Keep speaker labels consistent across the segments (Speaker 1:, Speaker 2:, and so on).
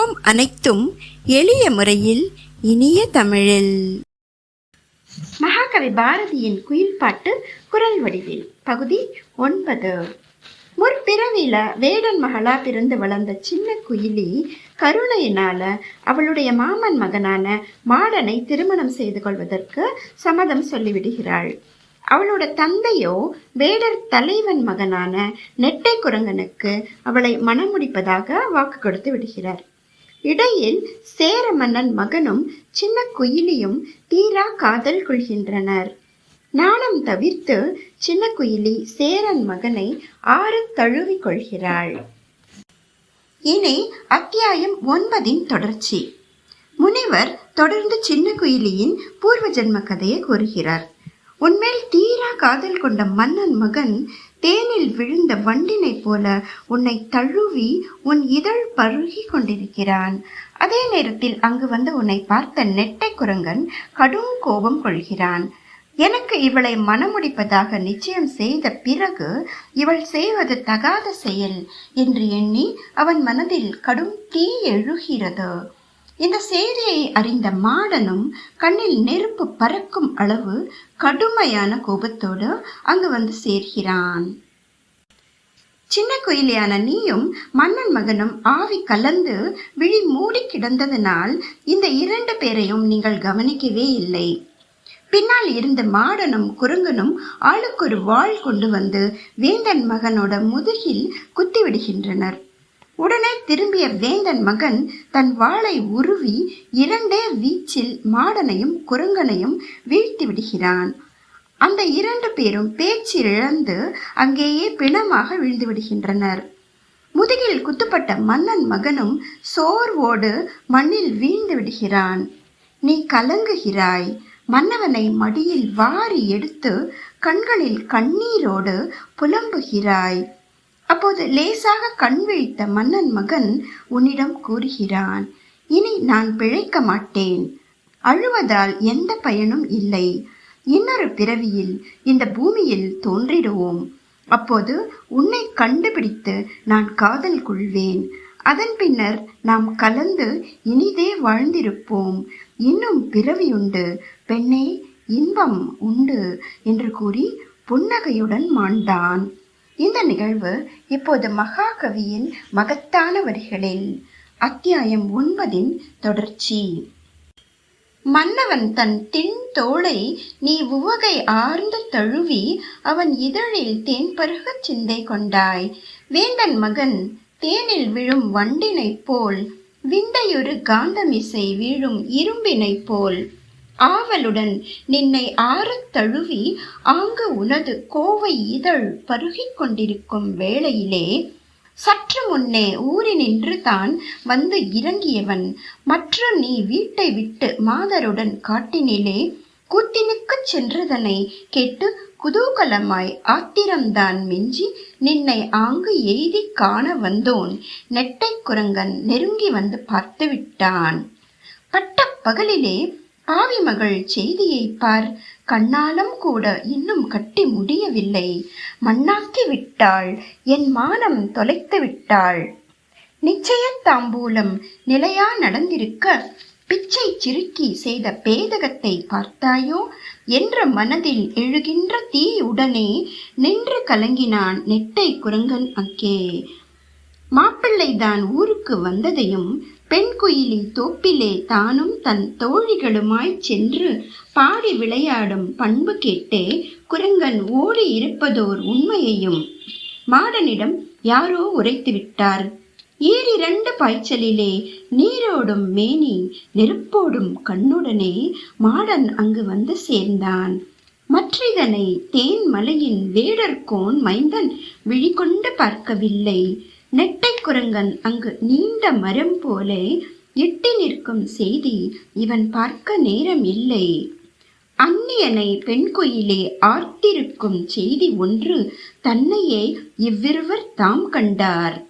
Speaker 1: கற்போம் அனைத்தும் எளிய முறையில் இனிய தமிழில். மகாகவி பாரதியின் குயில் பாட்டு குரல் வடிவில் பகுதி ஒன்பது. முற்பிறவில வேடன் மகளா பிறந்து வளர்ந்த சின்ன குயிலி கருணையினால அவளுடைய மாமன் மகனான மாடனை திருமணம் செய்து கொள்வதற்கு சம்மதம் சொல்லிவிடுகிறாள். அவளோட தந்தையோ வேடர் தலைவன் மகனான நெட்டை குரங்கனுக்கு அவளை மணமுடிப்பதாக வாக்கு கொடுத்து விடுகிறார். இடையில் சேர மன்னன் மகனும் சின்ன குயிலியும் தீரா காதல் கொள்கின்றனர். நாணம் தவிர்த்து சின்ன குயிலி சேரன் மகனை ஆறு தழுவி கொள்கிறாள். இனி அத்தியாயம் ஒன்பதின் தொடர்ச்சி. முனிவர் தொடர்ந்து சின்ன குயிலியின் பூர்வ ஜென்ம கதையை கூறுகிறார். உன்மேல் தீரா காதல் கொண்ட மன்னன் மகன் தேனில் விழுந்த வண்டினைப் போல உன்னை தழுவி உன் இதழ் பருகி கொண்டிருக்கிறான். அதே நேரத்தில் அங்கு வந்து உன்னை பார்த்த நெட்டை குரங்கன் கடும் கோபம் கொள்கிறான். எனக்கு இவளை மணமுடிப்பதாக நிச்சயம் செய்த பிறகு இவள் செய்வது தகாத செயல் என்று எண்ணி அவன் மனதில் கடும் தீ எழுகிறது. இந்த செய்தியை அறிந்த மாடனும் கண்ணில் நெருப்பு பறக்கும் அளவு கடுமையான கோபத்தோடு அங்கு வந்து சேர்கிறான். சின்ன குயிலியான நீயும் மன்னன் மகனும் ஆவி கலந்து விழி மூடி கிடந்ததனால் இந்த இரண்டு பேரையும் நீங்கள் கவனிக்கவே இல்லை. பின்னால் இருந்த மாடனும் குரங்கனும் ஒரு வாள் கொண்டு வந்து வேந்தன் மகனோட முதுகில் குத்தி விடுகின்றனர் உடனே திரும்பிய வேந்தன் மகன் தன் வாளை உருவி இரண்டே வீச்சில் மாடனையும் குரங்கனையும் வீழ்த்தி விடுகிறான். அந்த இரண்டு பேரும் பேச்சு இழந்து அங்கேயே பிணமாக விழுந்து விடுகின்றனர். முதுகில் குத்துப்பட்ட மன்னன் மகனும் சோர்வோடு மண்ணில் வீழ்ந்து விடுகிறான். நீ கலங்குகிறாய். மன்னவனை மடியில் வாரி எடுத்து கண்களில் கண்ணீரோடு புலம்புகிறாய். அப்போது லேசாக கண் விழித்த மன்னன் மகன் உன்னிடம் கூறுகிறான் இனி நான் பிழைக்க மாட்டேன். அழுவதால் எந்த பயனும் இல்லை. இன்னொரு பிறவியில் இந்த பூமியில் தோன்றிடுவோம். அப்போது உன்னை கண்டுபிடித்து நான் காதல் கொள்வேன். அதன் பின்னர் நாம் கலந்து இனிதே வாழ்ந்திருப்போம். இன்னும் பிறவியுண்டு பெண்ணே இன்பம் உண்டு என்று கூறி புன்னகையுடன் மாண்டான். இந்த நிகழ்வு இப்போது மகாகவியின் மகத்தான வரிகளில் அத்தியாயம் ஒன்பதின் தொடர்ச்சி. மன்னவன் தன் தின் தோளை நீ உவகை ஆர்ந்து தழுவி அவன் இதழில் தேன் பருகச் சிந்தை கொண்டாய். வேந்தன் மகன் தேனில் விழும் வண்டினைப் போல் விந்தையொரு காந்தமிசை வீழும் இரும்பினைப் போல். ஆவலுடன் நின்னை ஆறத் தழுவி ஆங்கு உனது கோவை இதழ் பருகிக் கொண்டிருக்கும் வேளையிலே சற்று முன்னே ஊரினின்று தான் வந்து இறங்கியவன். மற்ற நீ வீட்டை விட்டு மாதருடன் காட்டினிலே கூத்தினுக்குச் சென்றதனை கேட்டு குதூகலமாய் ஆத்திரம்தான் மிஞ்சி நின்னை ஆங்கு எய்தி காண வந்தோன். நெட்டை குரங்கன் நெருங்கி வந்து பார்த்து விட்டான் பட்ட பகலிலே பாவி மகள் செய்தியை பார். கண்ணாலம் கூட இன்னும் கட்டி முடியவில்லை. மண்ணாக்கி விட்டாள். என் மானம் தொலைத்து விட்டாள். நிச்சய தாம்பூலம் நிலையா நடந்திருக்க பிச்சை சிறுக்கி செய்த பேதகத்தை பார்த்தாயோ? என்ற மனதில் எழுகின்ற தீ உடனே நின்று கலங்கினான் நெட்டை குரங்கன் அக்கே மாப்பிள்ளைதான் ஊருக்கு வந்ததையும் பெண் குயிலி தோப்பிலே தானும் தன் தோழிகளுமாய்ச் சென்று பாடி விளையாடும் பண்பு கேட்டே குரங்கன் ஓடி இருப்பதோர் உண்மையையும் மாடனிடம் யாரோ உரைத்து விட்டார். ஈரிரண்டு பாய்ச்சலிலே நீரோடும் மேனி நெருப்போடும் கண்ணுடனே மாடன் அங்கு வந்து சேர்ந்தான். மற்றிதனை தேன் மலையின் வேடர்கோன் மைந்தன் விழிகொண்டு பார்க்கவில்லை. நெட்டை குரங்கன் அங்கு நீண்ட மரம் போலே எட்டி நிற்கும் செய்தி இவன் பார்க்க நேரம் இல்லை. அந்நியனை பெண் கோயிலே ஆர்த்திருக்கும் செய்தி ஒன்று தன்னையே இவ்விருவர் தாம் கண்டார்.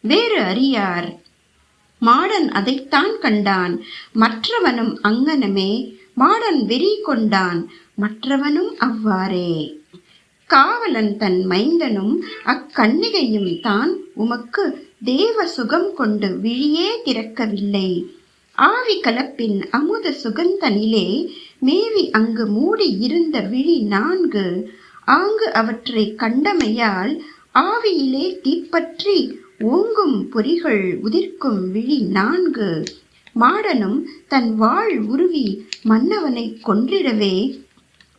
Speaker 1: வேறு அறியார். மாடன் அதைத்தான் கண்டான். மற்றவனும் அங்கனமே மாடன் வெறி கொண்டான். மற்றவனும் அவ்வாறே. காவலன் தன் மைந்தனும் அக்கன்னிகையும் தான் உமக்கு தேவ சுகம் கொண்டு விழியே திறக்கவில்லை. ஆவி கலப்பின் அமுத சுகந்தனிலே மேவி அங்கு மூடி இருந்த விழி நான்கு ஆங்கு அவற்றை கண்டமையால் ஆவியிலே தீப்பற்றி ஓங்கும் பொறிகள் உதிர்க்கும் விழி நான்கு. மாடனும் தன் வாழ் உருவி மன்னவனை கொன்றிடவே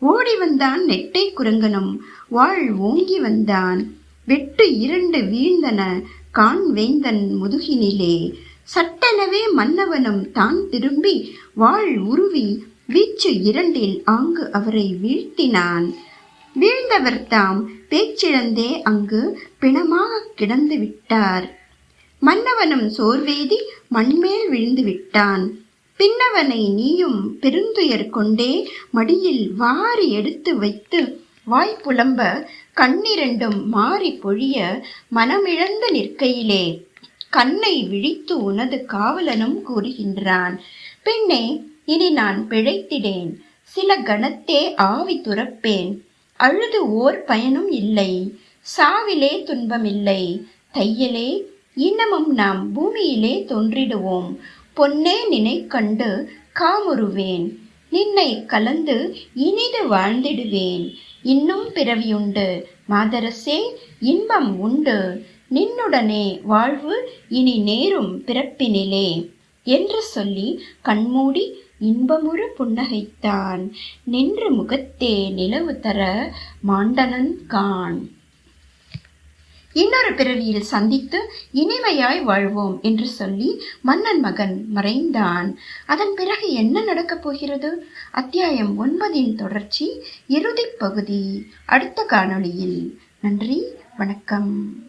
Speaker 1: ஓடி வந்தான் நெட்டை குரங்கனும். வாழ் ஓங்கி வந்தான். வெட்டு இரண்டு வீழ்ந்தன. கான் வேந்தன் முதுகினிலே. சட்டெனவே மன்னவனும் தான் திரும்பி வாழ் உருவி வீச்சு இரண்டில் ஆங்கு அவரை வீழ்த்தினான். வீழ்ந்தவர் தாம் பேச்சிழந்தே அங்கு பிணமாக கிடந்து விட்டார். மன்னவனும் சோர்வேதி மண்மேல் விழுந்து விட்டான். பின்னவனை நீயும் பெருந்துயர் கொண்டே மடியில் வாரி எடுத்து வைத்து வாய் புலம்ப கண்ணிரண்டும் மாறி பொழிய மனமிழந்து நிற்கையிலே கண்ணை விழித்து உனது காவலனும் கூறுகின்றான். பெண்ணே இனி நான் பிழைத்திடேன். சில கணத்தே ஆவி துறப்பேன். அழுது ஓர் பயனும் இல்லை. சாவிலே துன்பமில்லை. தையலே இன்னமும் நாம் பூமியிலே தோன்றிடுவோம். பொன்னே நினை கண்டு காமுறுவேன். நின்னை கலந்து இனிது வாழ்ந்திடுவேன். இன்னும் பிறவியுண்டு. மாதரசே இன்பம் உண்டு. நின்னுடனே வாழ்வு இனி நேரும் பிறப்பினிலே என்று சொல்லி கண்மூடி இன்பமுறு புன்னகைத்தான். நின்று முகத்தே நிலவு தர மாண்டனன் கான் இன்னொரு பிறவியில் சந்தித்து இனிமையாய் வாழ்வோம் என்று சொல்லி மன்னன் மகன் மறைந்தான். அதன் பிறகு என்ன நடக்கப் போகிறது? அத்தியாயம் ஒன்பதின் தொடர்ச்சி இறுதிப் பகுதி. அடுத்த காணொளியில். நன்றி வணக்கம்.